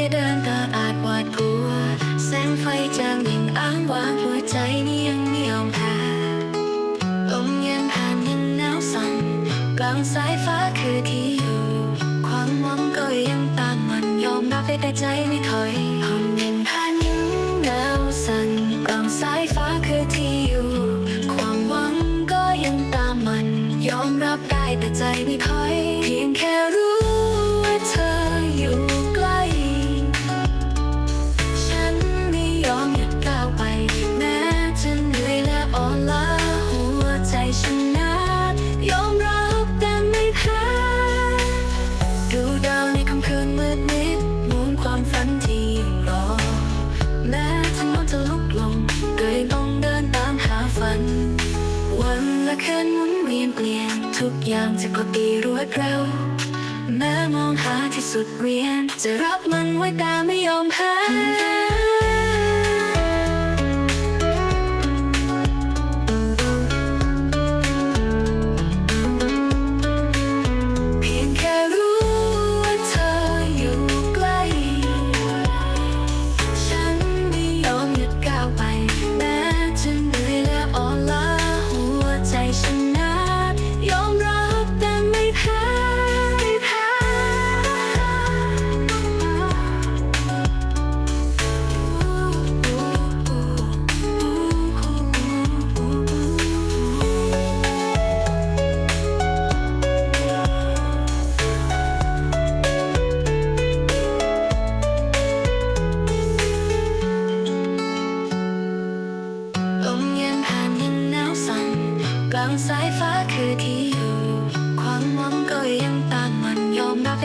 อย่าเดินตาอาจหวาดกลัว แสงไฟจางยิ่งอ้างว้างหัวใจนี้ยังไม่ยอมแพ้ลมเย็นผ่านยังหนาวสั่นกลางสายฟ้าคือที่อยู่ ความหวังก็ยังตามมันยอมรับได้แต่ใจไม่ถอยลมเย็นผ่านยังหนาวสั่นกลางสายฟ้าคือที่อยู่ ความหวังก็ยังตามมัน ยอมรับได้แต่ใจไม่ถอย ละคืนหมุนเวียนเปลี่ยน ทุกอย่างจะกดตีรวดเร็วแม้มองหาที่สุดเวียน จะรับมันไว้แต่ไม่ยอมแพ้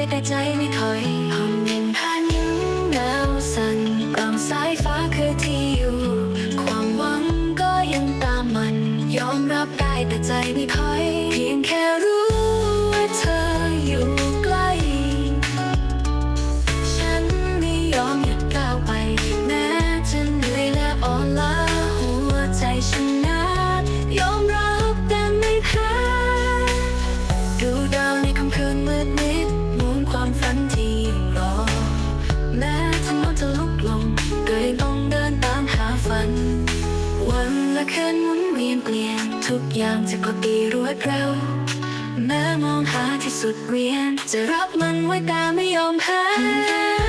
แต่ใจไม่ถอยลมเย็นผ่านยังหนาวสั่นกลางสายฟ้าคือ วันและคืนหมุนเวียนเปลี่ยน ทุกอย่างจะกตีรวดเร็วแม้มองหาที่สุดเวียน จะรับมันไว้แต่ไม่ยอมแพ้